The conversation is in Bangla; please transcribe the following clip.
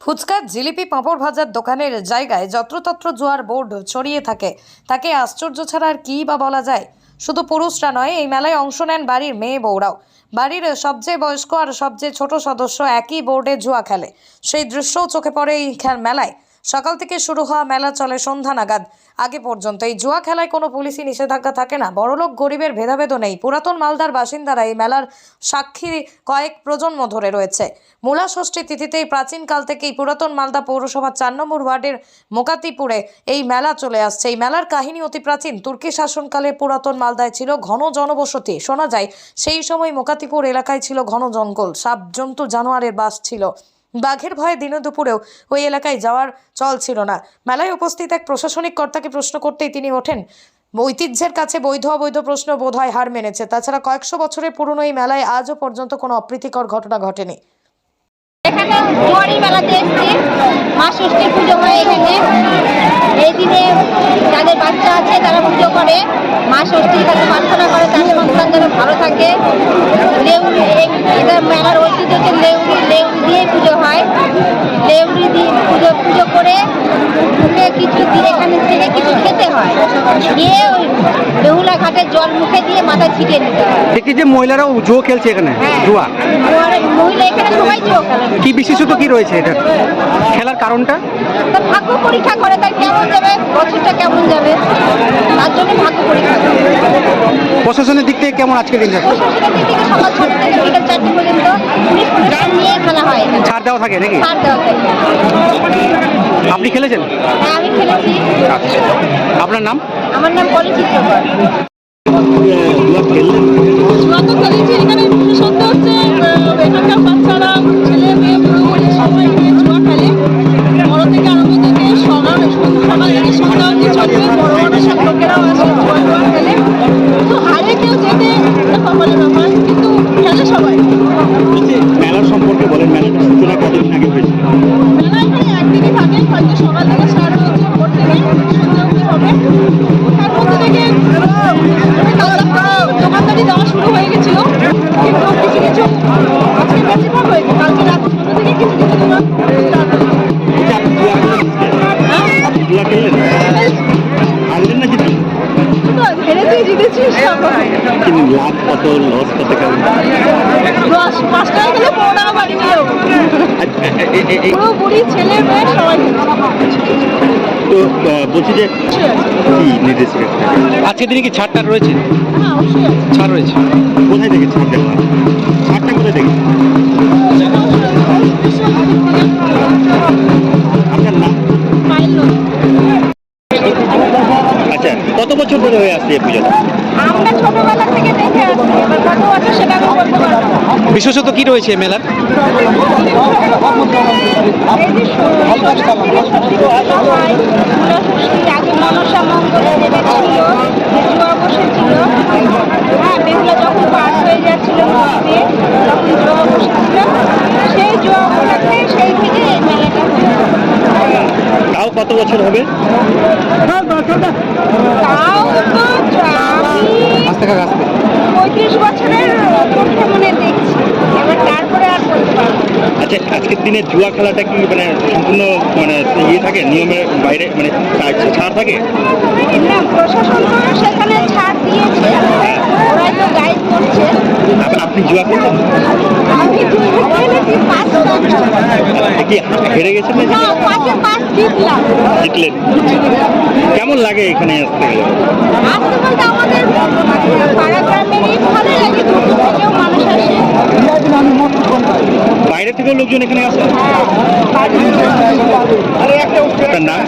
ফুচকা, জিলিপি, পাঁপড় ভাজার দোকানের জায়গায় যত্রতত্র জোয়ার বোর্ড ছড়িয়ে থাকে। তাকে আশ্চর্য ছাড়া আর কী বা বলা যায়? শুধু পুরুষরা নয়, এই মেলায় অংশ নেন বাড়ির মেয়ে বউরাও। বাড়ির সবচেয়ে বয়স্ক আর সবচেয়ে ছোট সদস্য একই বোর্ডে জুয়া খেলে। সেই দৃশ্যও চোখে পড়ে এই মেলায়। সকাল থেকে শুরু হওয়া মেলা চলে সন্ধ্যা নাগাদ। আগে পর্যন্ত এই জুয়া খেলায় কোনো পুলিশি নিষেধাজ্ঞা থাকে না। বড়লোক গরিবের ভেদাভেদও নেই। পুরাতন মালদার বাসিন্দারা এই মেলার সাক্ষী কয়েক প্রজন্ম ধরে রয়েছে। মূলা ষষ্ঠী তিথিতেই প্রাচীনকাল থেকেই পুরাতন মালদা পৌরসভার চার নম্বর ওয়ার্ডের মোকাতিপুরে এই মেলা চলে আসছে। এই মেলার কাহিনী অতি প্রাচীন। তুর্কি শাসনকালে পুরাতন মালদায় ছিল ঘন জনবসতি। শোনা যায়, সেই সময় মোকাতিপুর এলাকায় ছিল ঘন জঙ্গল। সাপ জন্তু জানোয়ারের বাস ছিল। বাঘের ভয়ে দিনে দুপুরেও ওই এলাকায় যাওয়ার চল ছিল না। মেলায় উপস্থিত এক প্রশাসনিক কর্তাকে প্রশ্ন করতেই তিনি ওঠেন, ঐতিহ্যের কাছে বৈধ অবৈধ প্রশ্ন বোধহয় হার মেনেছে। তাছাড়া কয়েকশো বছরের পুরনো এই মেলায় আজও পর্যন্ত কোনো অপ্রীতিকর ঘটনা ঘটেনি। মেলাতে এসছি। মা ষষ্ঠীর পুজো হয় এখানে। এই দিনে যাদের বাচ্চা আছে তারা পুজো করে। মা ষষ্ঠীর কাছে প্রার্থনা করে তার সন্তান যেন ভালো থাকে। লেউরি এটা মেলার ঐতিহ্য হচ্ছে লেউরি লেউরি দিয়ে পুজো হয় লেউরি দিয়ে পুজো পুজো করে মুখে কিছু দিয়ে এখানে থেকে কিছু খেতে হয় দিয়ে ওই বেহুলা ঘাটে জল মুখে দিয়ে মাথা ছিটিয়ে নিতে হয়। দেখি যে মহিলারাও জুয়ো খেলছে এখানে হ্যাঁ। জুয়া। মহিলা এখানে সবাই জুয়ো খেলে। কি বিশেষত কি রয়েছে এটা? খেলার কারণটা? ভাগ্য পরীক্ষা করে তার কেমন যাবে বছরটা কেমন যাবে তার জন্য ভাগ্য পরীক্ষা করে। প্রশাসনের দিক থেকে কেমন আজকের দিন দিক থেকে সকাল ছটা থেকে বিকেল চারটে পর্যন্ত পুলিশ নিয়ে খেলা হয়। ছাড় দেওয়া থাকে নাকি? ছাড় দেওয়া থাকে। আপনি খেলেছেন? হ্যাঁ আমি খেলেছি। আচ্ছা। আপনার নাম? আমার নাম চিত্রকর লাভ কত লস কত পাঁচ টাকা গেলে পনেরো টাকা বাড়ি আচ্ছা, এ- পুরো বুড়ি ছেলে মেয়ে বলছি যে কি নির্দেশ আজকে দিনে কি ছাড়টা রয়েছে? হ্যাঁ ছাড় রয়েছে। কোথায় থেকে ছাড় দেওয়া ছাড়টা কোথায় থেকে আপনার নাম? আচ্ছা কত বছর ধরে হয়ে আসছে এই পুজোটা আমরা ছোটবেলা থেকে দেখে আসছি এবার কত বছর সেটা আমি বলতে পারব না। বিশেষত কি রয়েছে এই মেলার? হয় হ্যাঁ হয়ে। তাও কত বছর হবে? তাও তো আস্তে কাকা আস্তে পঁয়ত্রিশ বছরের মধ্যে মনে দেখছি এবার তারপরে আর বলতে পারব না। আচ্ছা আজকের দিনে জুয়া খেলাটা কি মানে সম্পূর্ণ মানে ইয়ে থাকে? নিয়মের বাইরে মানে ছাড়- থাকে? প্রশাসন সেখানে ছাড় দিয়েছে। ওরাই তো গাইড করছে। আপনি জুয়া খেলছেন? আমি দুটো খেলেছি পাঁচটা কি হেরে গেছেন না? না পাঁচে পাঁচ জিতলাম। জিতলেন। কেমন লাগে এখানে আসতে গেলে? আসতে বলতে আমাদের পাড়া গ্রামেরই ভালো লাগে দূর দূর থেকেও মানুষ আসে। বাইরে থেকেও লোকজন এখানে আসে? হ্যাঁ বাড়ির তার নাম?